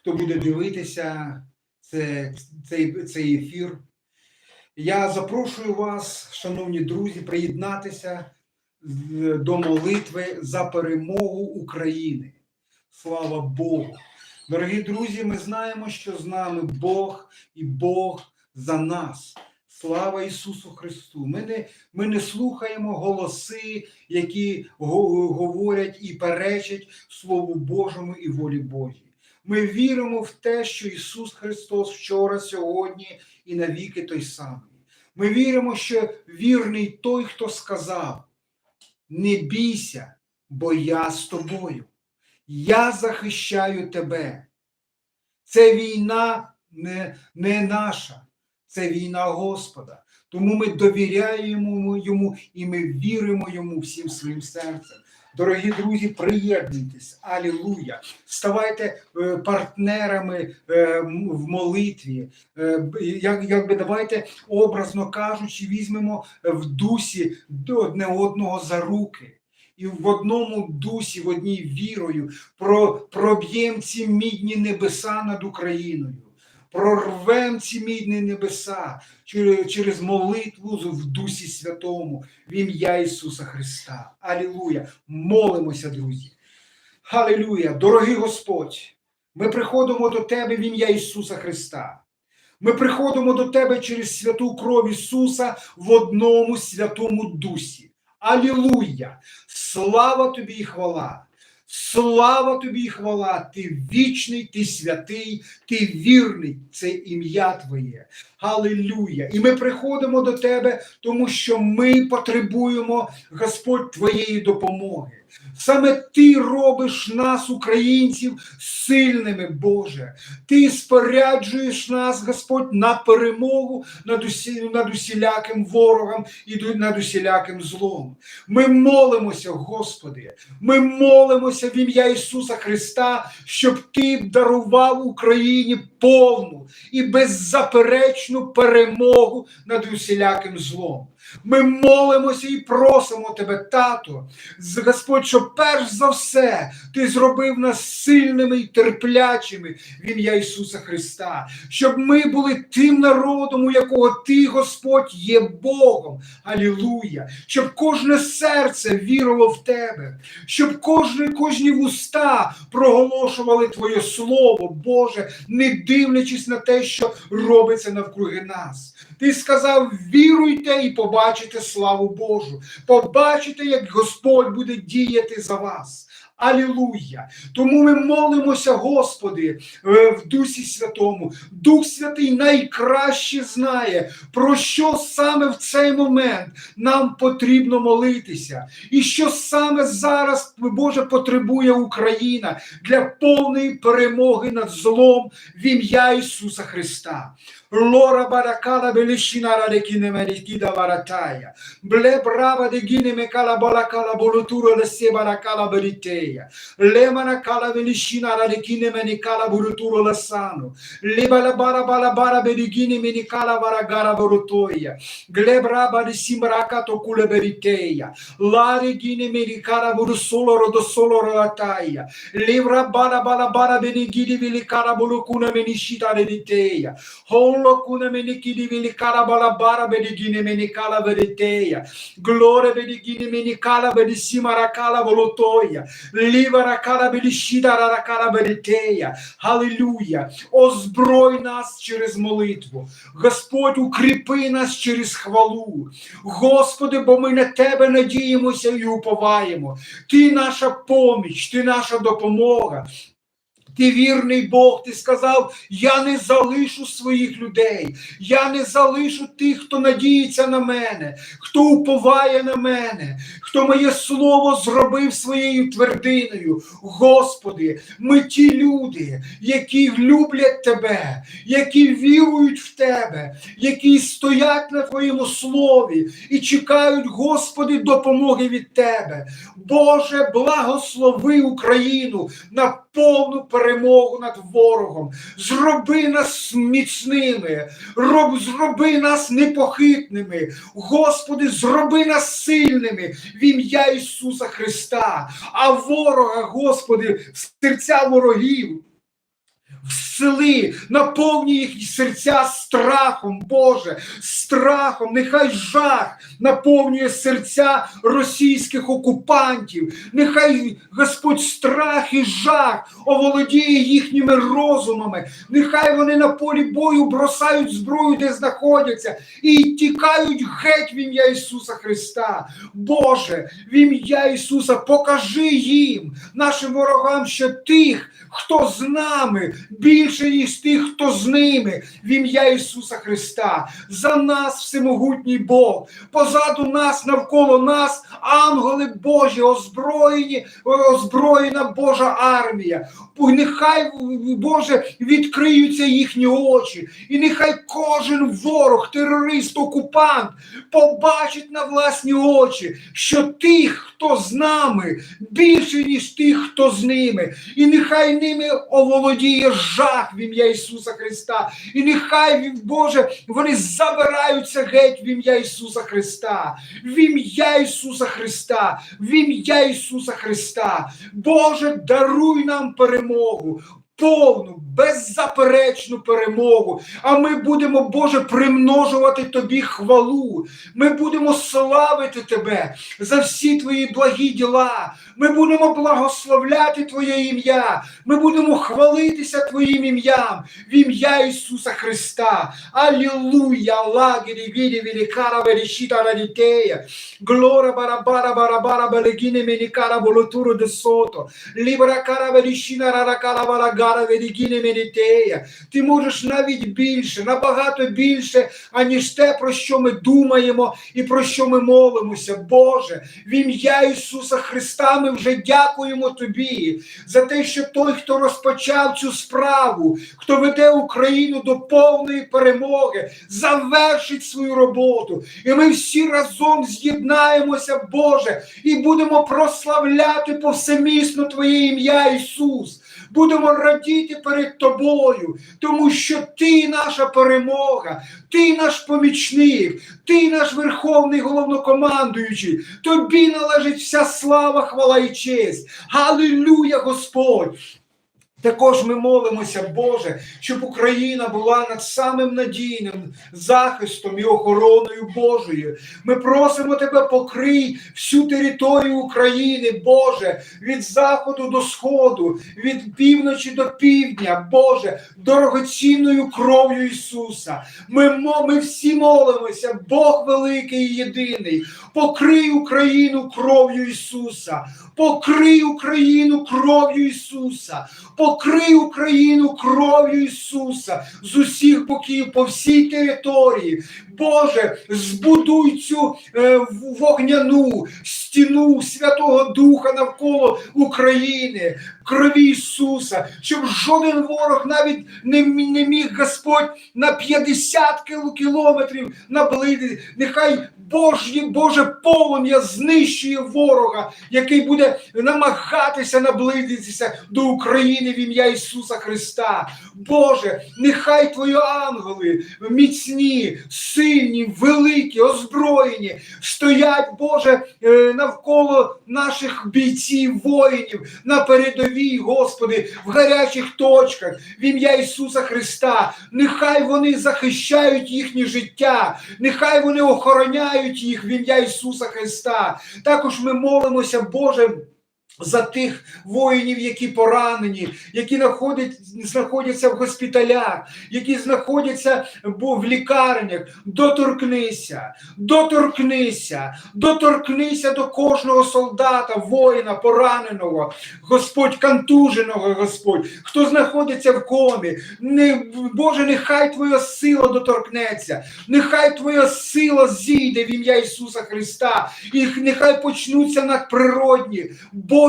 хто буде дивитися це, цей, цей ефір. Я запрошую вас, шановні друзі, приєднатися до молитви за перемогу України. Слава Богу! Дорогі друзі, ми знаємо, що з нами Бог і Бог за нас. Слава Ісусу Христу! Ми не, ми не слухаємо голоси, які говорять і перечать Слову Божому і волі Божій. Ми віримо в те, що Ісус Христос вчора, сьогодні і навіки той самий. Ми віримо, що вірний той, хто сказав: не бійся, бо я з тобою. Я захищаю тебе. Це війна не, не наша, це війна Господа. Тому ми довіряємо йому і ми віримо йому всім своїм серцем. Дорогі друзі, приєднуйтесь, алілуя! Ставайте е, партнерами е, в молитві. Е, як, якби давайте, образно кажучи, візьмемо в дусі одне одного за руки. І в одному дусі, в одній вірою про, проб'єм ці мідні небеса над Україною, прорвем ці мідні небеса через, молитву в Дусі Святому, в ім'я Ісуса Христа. Алілуя! Молимося, друзі. Халилуя! Дорогий Господь! Ми приходимо до Тебе в ім'я Ісуса Христа. Ми приходимо до Тебе через святу кров Ісуса в одному святому дусі. Алілуя! Слава тобі і хвала! Слава тобі хвала! Ти вічний, ти святий, ти вірний, це ім'я Твоє. Галилуя! І ми приходимо до Тебе, тому що ми потребуємо, Господь, Твоєї допомоги. Саме Ти робиш нас, українців, сильними, Боже. Ти споряджуєш нас, Господь, на перемогу над, усі, над усіляким ворогом і над усіляким злом. Ми молимося, Господи, ми молимося в ім'я Ісуса Христа, щоб Ти дарував Україні повну і беззаперечну перемогу над усіляким злом. Ми молимося і просимо Тебе, Тато, Господь, щоб перш за все Ти зробив нас сильними і терплячими в ім'я Ісуса Христа, щоб ми були тим народом, у якого Ти, Господь, є Богом. Алілуя! Щоб кожне серце вірило в Тебе, щоб кожні, кожні вуста проголошували Твоє Слово, Боже, не дивлячись на те, що робиться навкруги нас. Ти сказав: віруйте і побачите славу Божу. Побачите, як Господь буде діяти за вас. Алілуя! Тому ми молимося, Господи, е, в Дусі Святому. Дух Святий найкраще знає, про що саме в цей момент нам потрібно молитися, і що саме зараз, Боже, потребує Україна для повної перемоги над злом в ім'я Ісуса Христа. Лора le shinara de kine meritida barataya. Ble brava de gine me kalabala kalabulutura le sebara kalabaliteya. Le mana kalabeli shinara de kine me ni kalabulutura le sano. Le bala bara bala bara beli gine me ni kalabara gara barutoya. Gle brava de simbraka to kule beriteya. Lare gine me ni kalaburu soloro do soloro ataya. Le bala bala bara beli gine me ni kalabulu kuna me ni shitare. Holo kuna me ni kidi bara benigine menikala veriteya. Glória benigine menikala benisimarakala volotoya. Livara белішіда раракара беретея. Халилуя! Озброй нас через молитву. Господь, укріпи нас через хвалу. Господи, бо ми на Тебе надіємося і уповаємо. Ти наша поміч, ти наша допомога. Ти вірний Бог, ти сказав: я не залишу своїх людей, я не залишу тих, хто надіється на мене, хто уповає на мене, хто моє слово зробив своєю твердиною. Господи, ми ті люди, які люблять тебе, які вірують в тебе, які стоять на твоєму слові і чекають, Господи, допомоги від тебе. Боже, благослови Україну на повну перемогу над ворогом. Зроби нас міцними, роб, зроби нас непохитними. Господи, зроби нас сильними в ім'я Ісуса Христа. А ворога, Господи, серця ворогів. В всели, наповнюй їхні серця страхом, Боже, страхом, нехай жах наповнює серця російських окупантів. Нехай Господь страх і жах оволодіє їхніми розумами. Нехай вони на полі бою бросають зброю, де знаходяться, і тікають геть в ім'я Ісуса Христа. Боже, в ім'я Ісуса, покажи їм, нашим ворогам, що тих, хто з нами, більше, ніж тих, хто з ними, в ім'я Ісуса Христа. За нас, всемогутній Бог, позаду нас, навколо нас, ангели Божі, озброєні, озброєна Божа армія. Нехай, Боже, відкриються їхні очі, і нехай кожен ворог, терорист, окупант побачить на власні очі, що тих, хто з нами, більше, ніж тих, хто з ними. І нехай ними оволодіє жах в ім'я Ісуса Христа. І нехай, Боже, вони забираються геть в ім'я Ісуса Христа, в ім'я Ісуса Христа, в ім'я Ісуса Христа. Боже, даруй нам перемогу. morro, Повну, беззаперечну перемогу. А ми будемо, Боже, примножувати Тобі хвалу. Ми будемо славити Тебе за всі Твої благі діла. Ми будемо благословляти Твоє ім'я. Ми будемо хвалитися Твоїм ім'ям в ім'я Ісуса Христа. Алілуя! Лагері, вірі, великара, величіта радітея. Глора барабара барабара белегіне менікара волотуру де сото. Лібра кара величина раракара варагара великіне менітея. Ти можеш навіть більше, набагато більше, аніж те, про що ми думаємо і про що ми молимося. Боже, в ім'я Ісуса Христа ми вже дякуємо Тобі за те, що той, хто розпочав цю справу, хто веде Україну до повної перемоги, завершить свою роботу. І ми всі разом з'єднаємося, Боже, і будемо прославляти повсемісно Твоє ім'я, Ісус. Будемо радіти перед Тобою, тому що Ти наша перемога, Ти наш помічник, Ти наш верховний головнокомандуючий. Тобі належить вся слава, хвала і честь. Галилюя, Господь! Також ми молимося, Боже, щоб Україна була над самим надійним захистом і охороною Божою. Ми просимо Тебе, покрий всю територію України, Боже, від заходу до сходу, від півночі до півдня, Боже, дорогоцінною кров'ю Ісуса. Ми, ми всі молимося, Бог великий і єдиний. Покрий Україну кров'ю Ісуса, покрий Україну кров'ю Ісуса. Покрий Україну кров'ю Ісуса з усіх боків по всій території. Боже, збудуй цю е, вогняну стіну Святого Духа навколо України, крові Ісуса, щоб жоден ворог навіть не, міг Господь на 50 кілометрів наблизити. Нехай Божє, Боже полум'я знищує ворога, який буде намагатися наблизитися до України в ім'я Ісуса Христа. Боже, нехай Твої ангели міцні, сильні, великі, озброєні, стоять, Боже, е, навколо наших бійців, воїнів на передовій, Господи, в гарячих точках, в ім'я Ісуса Христа. Нехай вони захищають їхнє життя, нехай вони охороняють їх в ім'я Ісуса Христа. Також ми молимося, Боже. За тих воїнів, які поранені, які знаходяться в госпіталях, які знаходяться в лікарнях, доторкнися, доторкнися, доторкнися до кожного солдата, воїна, пораненого, Господь, контуженого, Господь, хто знаходиться в комі. Не, Боже, нехай Твоя сила доторкнеться, нехай Твоя сила зійде в ім'я Ісуса Христа, і нехай почнуться надприродні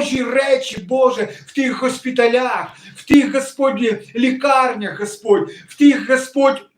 Божі речі, Боже, в тих госпіталях, в тих, Господь, лікарнях, Господь, в тих, Господь.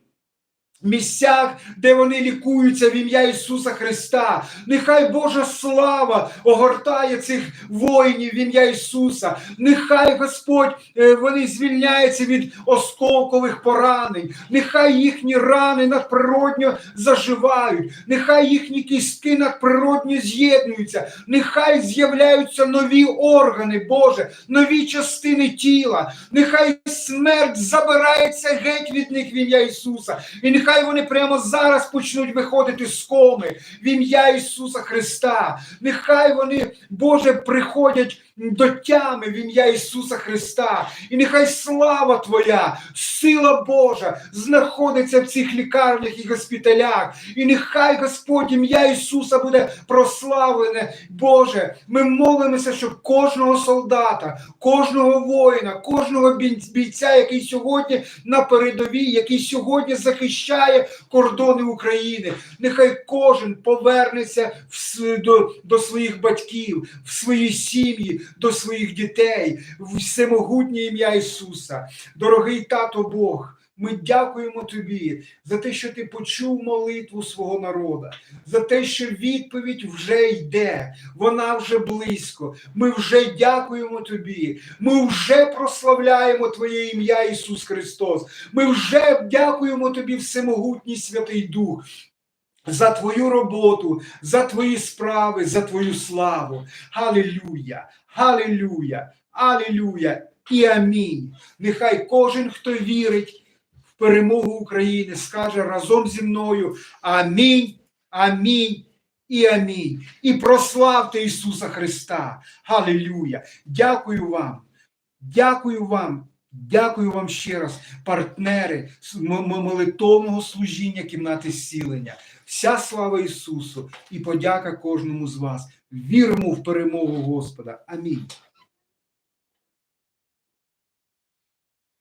Місцях, де вони лікуються в ім'я Ісуса Христа. Нехай Божа слава огортає цих воїнів в ім'я Ісуса. Нехай Господь е, вони звільняються від осколкових поранень. Нехай їхні рани надприродньо заживають. Нехай їхні кістки надприродньо з'єднуються. Нехай з'являються нові органи, Боже, нові частини тіла. Нехай смерть забирається геть від них в ім'я Ісуса. І нехай вони прямо зараз почнуть виходити з коми в ім'я Ісуса Христа. Нехай вони, Боже, приходять до тями в ім'я Ісуса Христа. І нехай слава Твоя, сила Божа знаходиться в цих лікарнях і госпіталях. І нехай Господь ім'я Ісуса буде прославлене. Боже, ми молимося, щоб кожного солдата, кожного воїна, кожного бійця, який сьогодні на передовій, який сьогодні захищає кордони України, нехай кожен повернеться в до, до своїх батьків, в свої сім'ї, до своїх дітей, в всемогутнє ім'я Ісуса. Дорогий тато Бог. Ми дякуємо тобі за те, що ти почув молитву свого народу, за те, що відповідь вже йде, вона вже близько. Ми вже дякуємо тобі. Ми вже прославляємо Твоє ім'я Ісус Христос. Ми вже дякуємо тобі, Всемогутній Святий Дух. За твою роботу, за твої справи, за твою славу. Галилюя, Галилюя, Алілюя і амінь. Нехай кожен, хто вірить в перемогу України, скаже разом зі мною Амінь, Амінь і Амінь. І прославте Ісуса Христа. Галилюя. Дякую вам. Дякую вам. Дякую вам ще раз, партнери молитовного служіння кімнати зцілення. Вся слава Ісусу і подяка кожному з вас. Віримо в перемогу Господа. Амінь.